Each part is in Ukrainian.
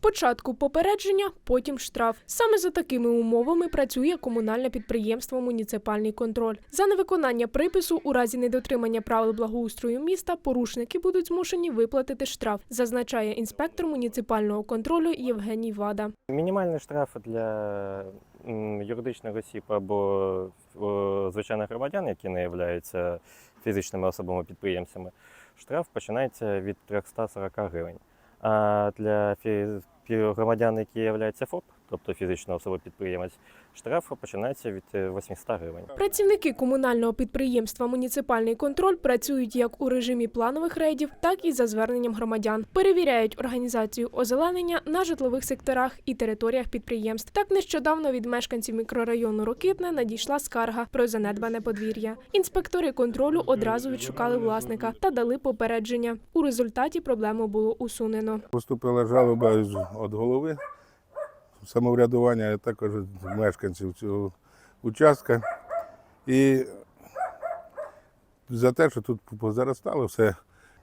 Спочатку попередження, потім штраф. Саме за такими умовами працює комунальне підприємство Муніципальний контроль. За невиконання припису у разі недотримання правил благоустрою міста порушники будуть змушені виплатити штраф, зазначає інспектор муніципального контролю Євгеній Вада. Мінімальний штраф для юридичних осіб або звичайних громадян, які не являються фізичними особами-підприємцями, штраф починається від 340 гривень. А для громадян, які являються ФОП, тобто фізична особа-підприємець, штраф починається від е, 800 гривень. Працівники комунального підприємства Муніципальний контроль працюють як у режимі планових рейдів, так і за зверненням громадян. Перевіряють організацію озеленення на житлових секторах і територіях підприємств. Так нещодавно від мешканців мікрорайону Рокитне надійшла скарга про занедбане подвір'я. Інспектори контролю одразу відшукали власника та дали попередження. У результаті проблему було усунено. Поступила жалоба з- від голови самоврядування, а також мешканців цього участка. І за те, що тут позаростало все.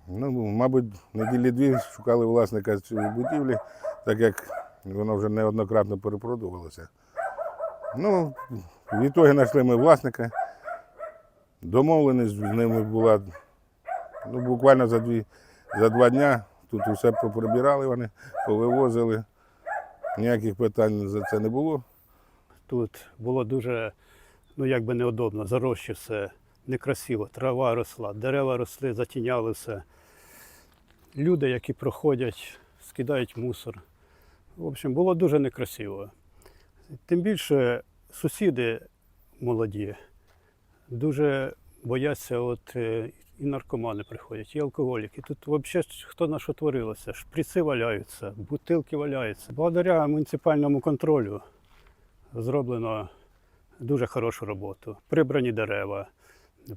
Ну, мабуть, неділі дві шукали власника цієї будівлі, так як воно вже неоднократно перепродувалося. Ну, в ітогі знайшли ми власника. Домовленість з ними була ну, буквально за, дві, за два дня. Тут усе поприбирали вони, повивозили. Ніяких питань за це не було. Тут було дуже, ну як би неудобно, заросше все, некрасиво, трава росла, дерева росли, затіняли все. Люди, які проходять, скидають мусор. В общем, було дуже некрасиво. Тим більше сусіди молоді дуже бояться, от е, і наркомани приходять, і алкоголіки. Тут взагалі хто на що творилося? Шприци валяються, бутилки валяються. Благодаря муніципальному контролю зроблено дуже хорошу роботу. Прибрані дерева,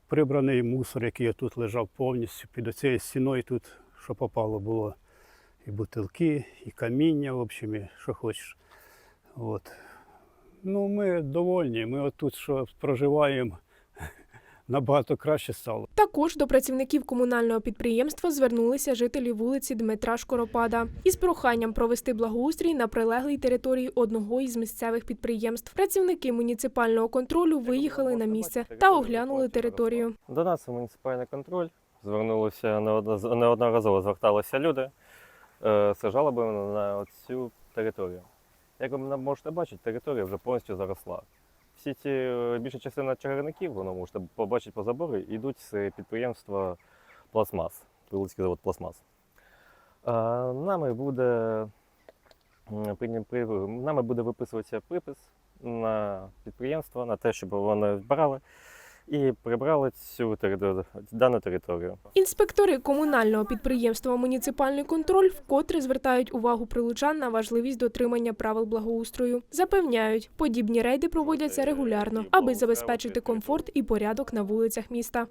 прибраний мусор, який тут лежав повністю під оцією стіною тут, що попало, було і бутилки, і каміння, в общем, і що хочеш. От. Ну, ми довольні. Ми отут, що проживаємо, набагато краще стало. Також до працівників комунального підприємства звернулися жителі вулиці Дмитра Шкоропада із проханням провести благоустрій на прилеглій території одного із місцевих підприємств. Працівники муніципального контролю виїхали на місце та оглянули територію. До нас муніципальний контроль звернулося неодноз- неодноразово зверталися люди е, з жалобами на цю територію. Як ви можете бачити, територія вже повністю заросла. Всі ці е, більша частина чагарників, воно можете побачити по забору, йдуть з підприємства Пластмас, Вилицький завод Пластмас. Е, Нами буде, нами буде виписуватися припис на підприємство, на те, щоб вони вбирали і прибрали цю територію, дану територію. Інспектори комунального підприємства Муніципальний контроль вкотре звертають увагу прилучан на важливість дотримання правил благоустрою. Запевняють, подібні рейди проводяться регулярно, аби забезпечити комфорт і порядок на вулицях міста.